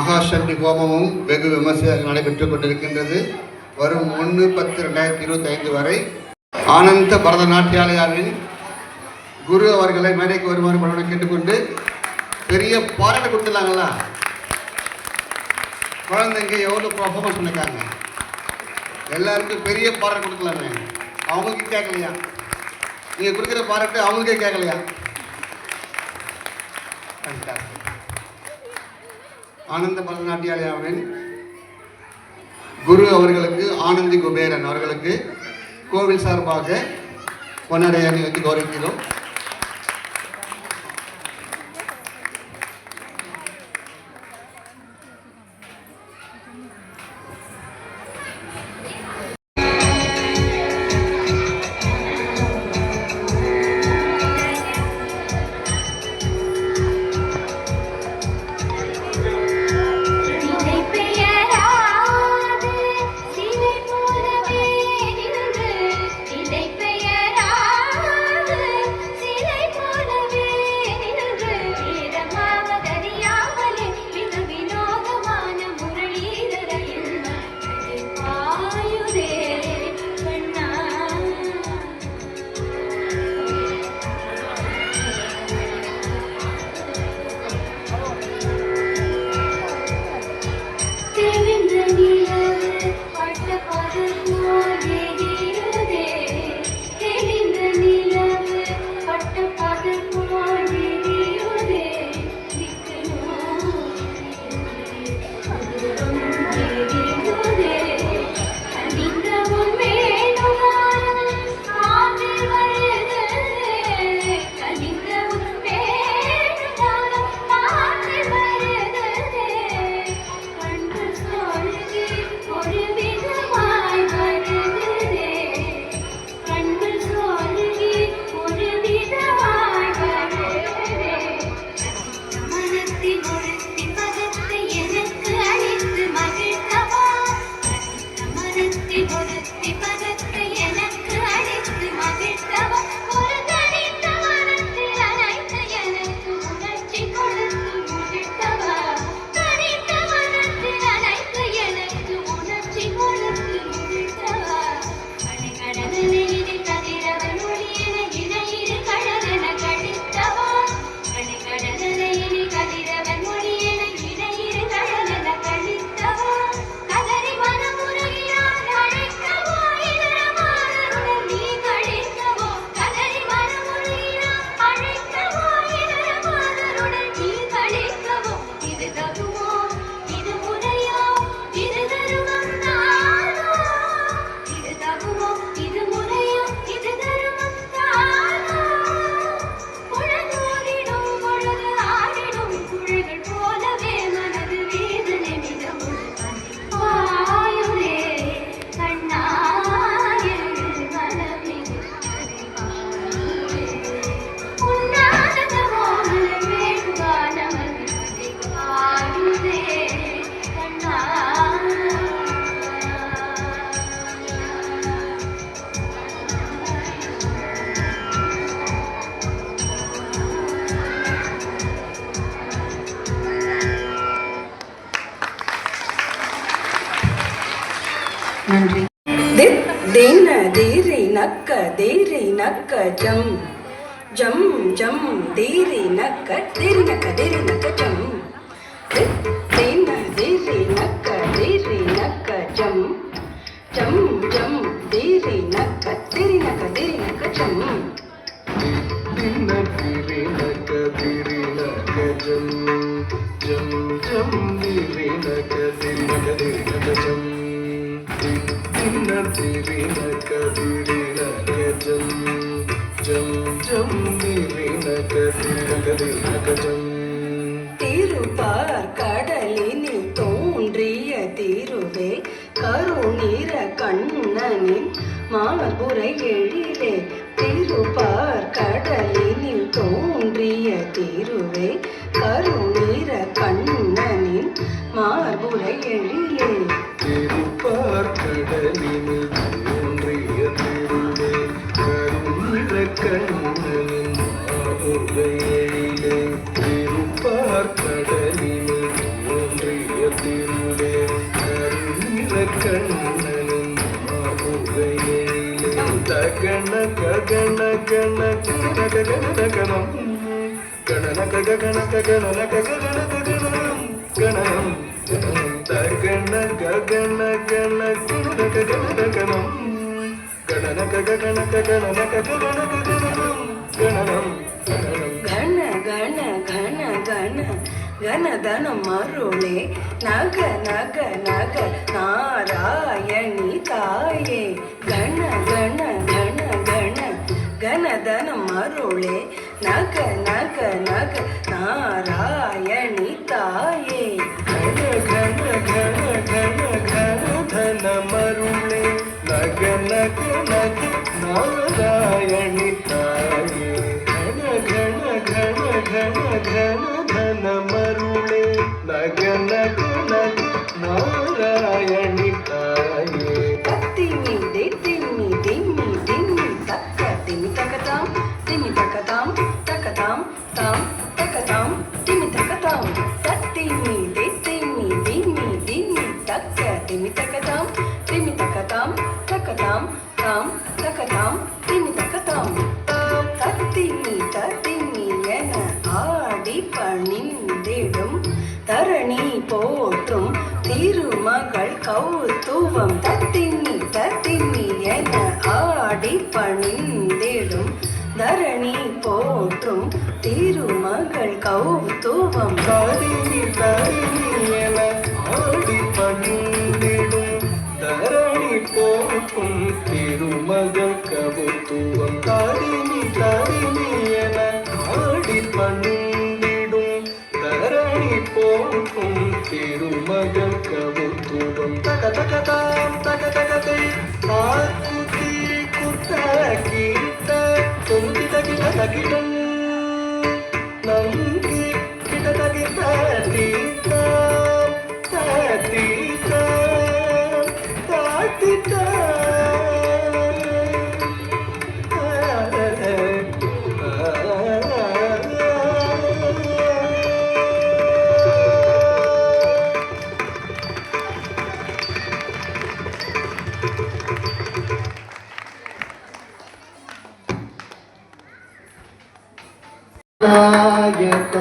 கோயிலில் மகாசக்தி ஹோமமும் வெகு விமர்சையாக நடைபெற்றுக் கொண்டிருக்கின்றது. வரும் ஒன்று பத்து ரெண்டாயிரத்தி இருபத்தி ஐந்து வரை ஆனந்த பரதநாட்டியாலயாவின் குரு அவர்களை மேடைக்கு வருமாறு பலனை கேட்டுக்கொண்டு பெரிய பாராட்டு கொடுத்துருந்தாங்களா குழந்தைங்க எவ்வளோ பர்ஃபார்மன்ஸ் பண்ணிருக்காங்க? எல்லாருக்கும் பெரிய பாராட்டு கொடுக்கலாமே. அவங்களுக்கு கேட்கலையா? நீங்கள் கொடுக்குற பாராட்டு அவங்களுக்கே கேட்கலையா? Fantastic. ஆனந்த பரதநாட்டியாலயாவின் குரு அவர்களுக்கு ஆனந்தி குபேரன் அவர்களுக்கு கோவில் சார்பாக பொன்னடை அணி வந்து கௌரவிக்கிறோம். Thank you. நக்க தேரி நக்க ஜம். ஜம் ஜம் தேரி நக்க தேரி நக்க தேரி நக்க ஜம். தின்ன திரினக திரினக ஜம் ஜம் ஜம் திரினக திரினக திரினக திருப்பார் கடலினில் தோன்றிய திருவே கருநீர கண்ணனின் மார்புரை எழிலே திருப்பார் கடலினில் தோன்றிய திருவே கருநீர கண்ணனின் மார்புரை எழிலே ಗಣ ಗಣ ಗಣ ಗಣ ಗಣಂ ಗಣನ ಗಣ ಗಣನ ಗಣನ ಗಣನ ಗಣಂ ಗಣಂ గణ గణ గణ గణక గణ గణం గణనక గణక గణనక గణనక గణనం గణనం గణ గణ గణ గణ గణ ధన మరుళే నగ నగ నగ నారాయణి తాయే గణ గణ గణ గణ గణ ధన మరుళే నగ నగ నగ నారాయణ Thank you. தாம் தக்கதாம் திம்மி தக்கதாம் தத்திம்மி என ஆடி பணிந்திடும். தரணி போற்றும் திருமகள் கௌத்துவம் தத்தின்னி தத்தின்னி என ஆடி பணி திருமகள் கவுத்துவம் தாரிணி தாரிணி என ஆடி பணிந்திடும் தரணி போற்றும் திருமகள் கவுத்துவம் தக தக தாம் தக தகதை ஆக்குதி குத்த கீட்ட தொந்தி கிட தகிடம்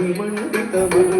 மணிமண்டித மஞ்சுள மணிமண்டித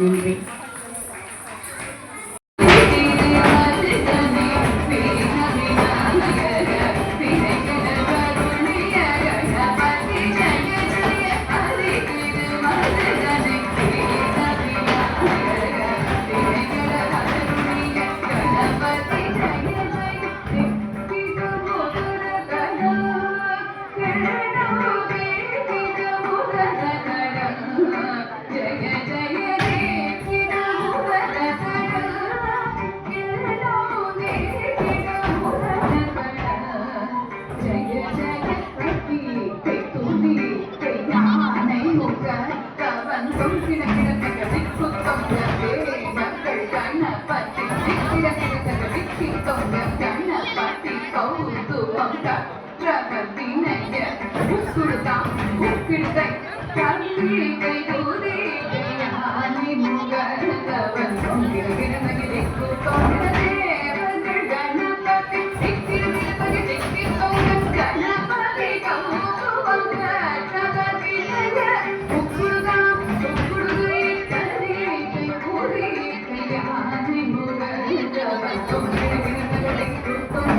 நன்றி. I'm going to be a little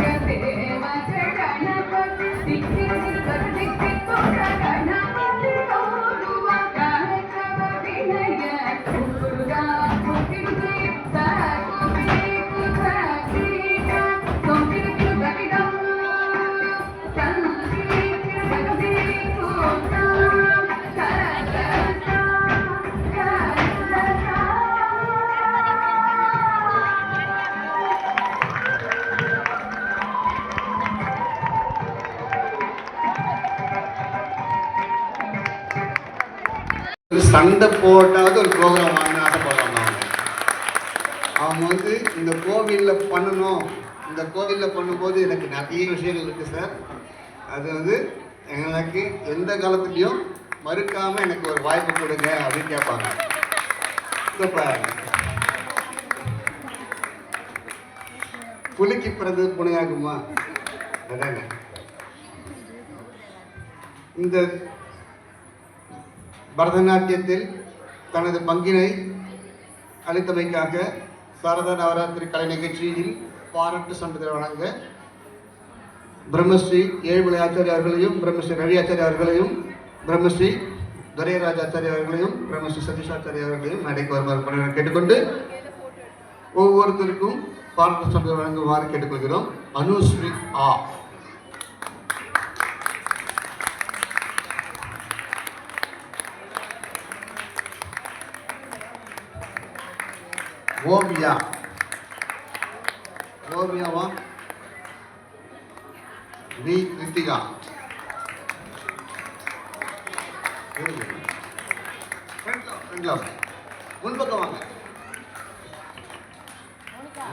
ஒரு சண்டை போட்டாவது ஒரு ப்ரோக்ராம் வாங்கணும் ஆசைப்படுறாங்க அவங்க வந்து இந்த கோவிலில் பண்ணணும். இந்த கோவிலில் பண்ணும்போது எனக்கு நிறைய விஷயங்கள் இருக்குது சார். அது வந்து எனக்கு எந்த காலத்துலேயும் மறுக்காமல் எனக்கு ஒரு வாய்ப்பு கொடுங்க அப்படின்னு கேட்பாங்க. புலிக்கு பிறந்தது புனையாகுமா அதாங்க இந்த பரதநாட்டியத்தில் தனது பங்கினை அளித்தமைக்காக சாரதா நவராத்திரி கலை நிகழ்ச்சியில் பாராட்டு சான்றிதழ் வழங்க பிரம்மஸ்ரீ ஏழுமலை ஆச்சாரியா அவர்களையும் பிரம்மஸ்ரீ ரவி ஆச்சாரியா அவர்களையும் பிரம்மஸ்ரீ துரையராஜ் ஆச்சாரியா அவர்களையும் பிரம்மஸ்ரீ சதீஷ் ஆச்சாரியா அவர்களையும் நடைக்கு வருமாறு கேட்டுக்கொண்டு ஒவ்வொருத்தருக்கும் பாராட்டு சான்றிதழ் வழங்குமாறு கேட்டுக்கொள்கிறோம். அனுஸ்ரீ ஆ. ஓவியா ஓவியாவா வி. கிருத்திகா முன்பக்கம் வாங்க.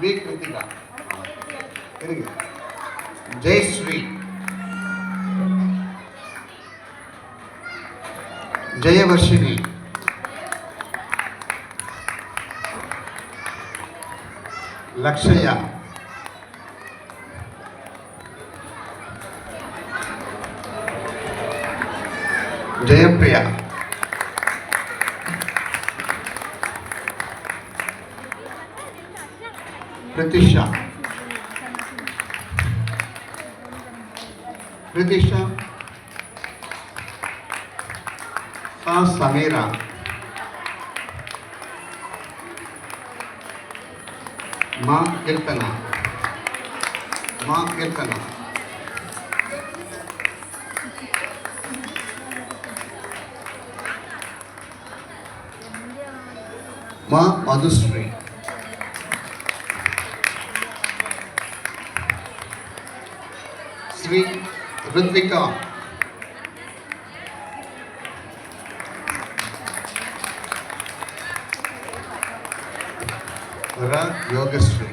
வி. கிருத்திகா இருங்க. ஜெயஸ்ரீ. ஜெயவர்ஷினி. लक्ष्य। जयप्रिया। प्रतिष्ठा प्रतिष्ठा समीरा। மா கீர்த்தனா மா கீர்த்தனா மா மதுஸ்ரீ. ஸ்ரீ ரித்விகா. யோகஸ்ரீ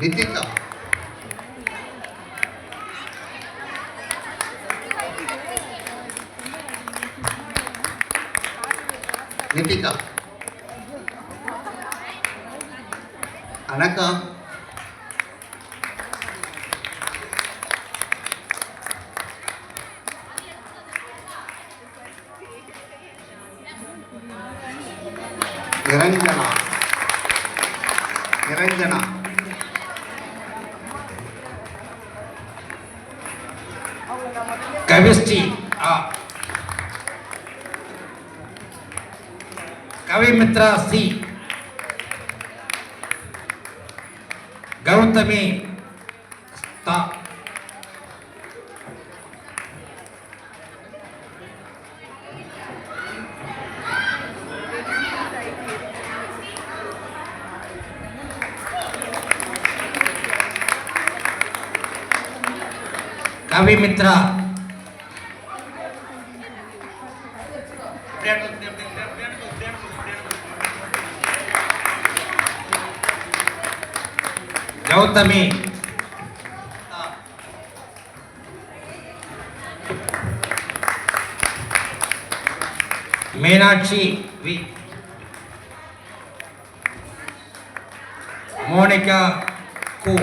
நிதிகா நிதிகா அனகா कविमित्र सी गौतमी कविमित्रा गौतम मीनाक्षी वि मोनिका कु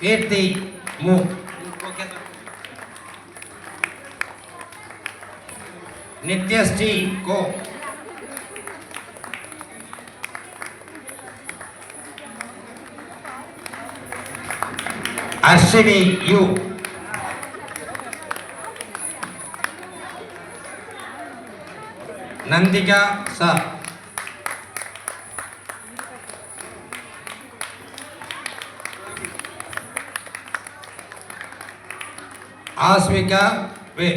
कीर्ति मु नित्यश्री को అశ్విని యు నందిక స ఆస్మిక వే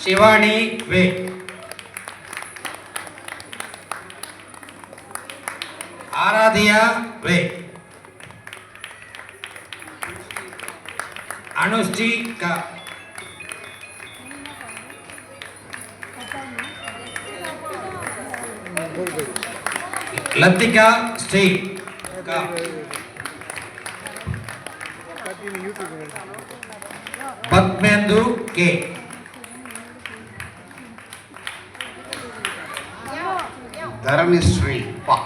శివాణి వే வே வே. அனுஷ்டி க. லத்திகா ஸ்ரீ பத்மேந்து கே. தரணிஸ்ரீ பா.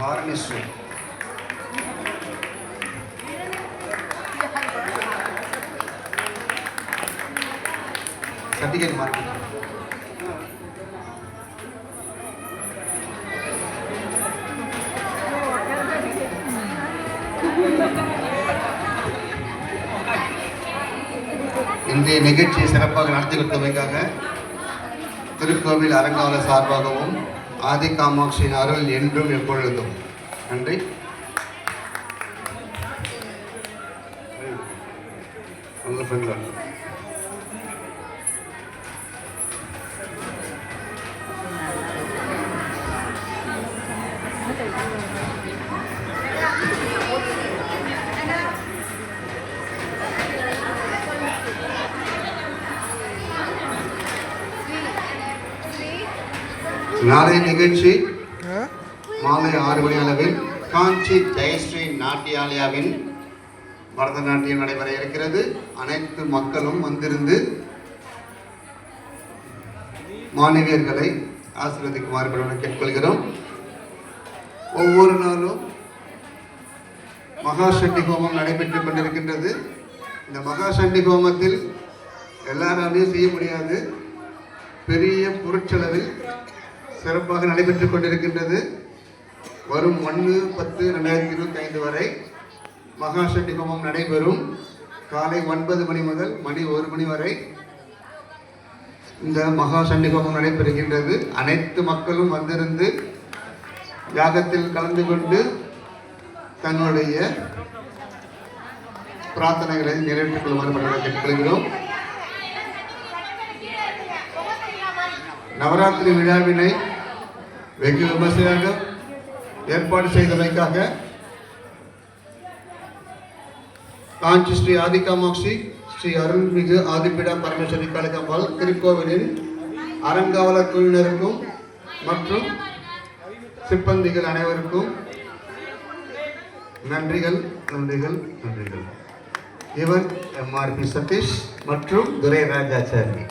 தாரணிஸ்ரீ சர்டிஃபிகேட் மார்க் இன்றைய நிகழ்ச்சியை சிறப்பாக நடத்தி கொடுத்தமைக்காக திருக்கோவில் அரங்காவல சார்பாகவும் ஆதி காமாட்சியின் அருள் என்றும் எப்பொழுதும். நன்றி. உங்க பெண்கள் நாளைய நிகழ்ச்சி மாலை ஆறு மணி அளவில் காஞ்சி ஜெயஸ்ரீ நாட்டியாலயாவின் பரதநாட்டியம் நடைபெற இருக்கிறது. அனைத்து மக்களும் வந்திருந்து மாணவியர்களை ஆசீர்வதிக்குமாறு பணிவுடன் கேட்டுக்கொள்கிறோம். ஒவ்வொரு நாளும் மகா சண்டி ஹோமம் நடைபெற்றுக் கொண்டிருக்கின்றது. இந்த மகா சண்டி ஹோமத்தில் எல்லாராலையும் செய்ய முடியாது. பெரிய பொருட்செலவில் சிறப்பாக நடைபெற்றுக் கொண்டிருக்கின்றது. வரும் ஒன்று பத்து ரெண்டாயிரத்தி இருபத்தி ஐந்து வரை மகா ஹோமம் நடைபெறும். காலை ஒன்பது மணி முதல் மணி ஒரு மணி வரை இந்த மகா சண்டி ஹோமம் நடைபெறுகின்றது. அனைத்து மக்களும் வந்திருந்து யாகத்தில் கலந்து கொண்டு தங்களுடைய பிரார்த்தனைகளை நிறைவேற்றிக் கொள்ளுமாறு கேட்டுக்கொள்கிறோம். நவராத்திரி விழாவினை வெகு விமர்சையாக ஏற்பாடு செய்தமைக்காக காஞ்சி ஸ்ரீ ஆதிகாமாட்சி ஸ்ரீ அருள்மிகு ஆதிப்பிடா பரமேஸ்வரி கலகம்பால் திருக்கோவிலின் அறங்காவலர் குழுவினருக்கும் மற்றும் சிப்பந்திகள் அனைவருக்கும் நன்றிகள் நன்றிகள் நன்றிகள். இவர் எம்ஆர்பி சதீஷ் மற்றும் துரை ராஜாச்சாரி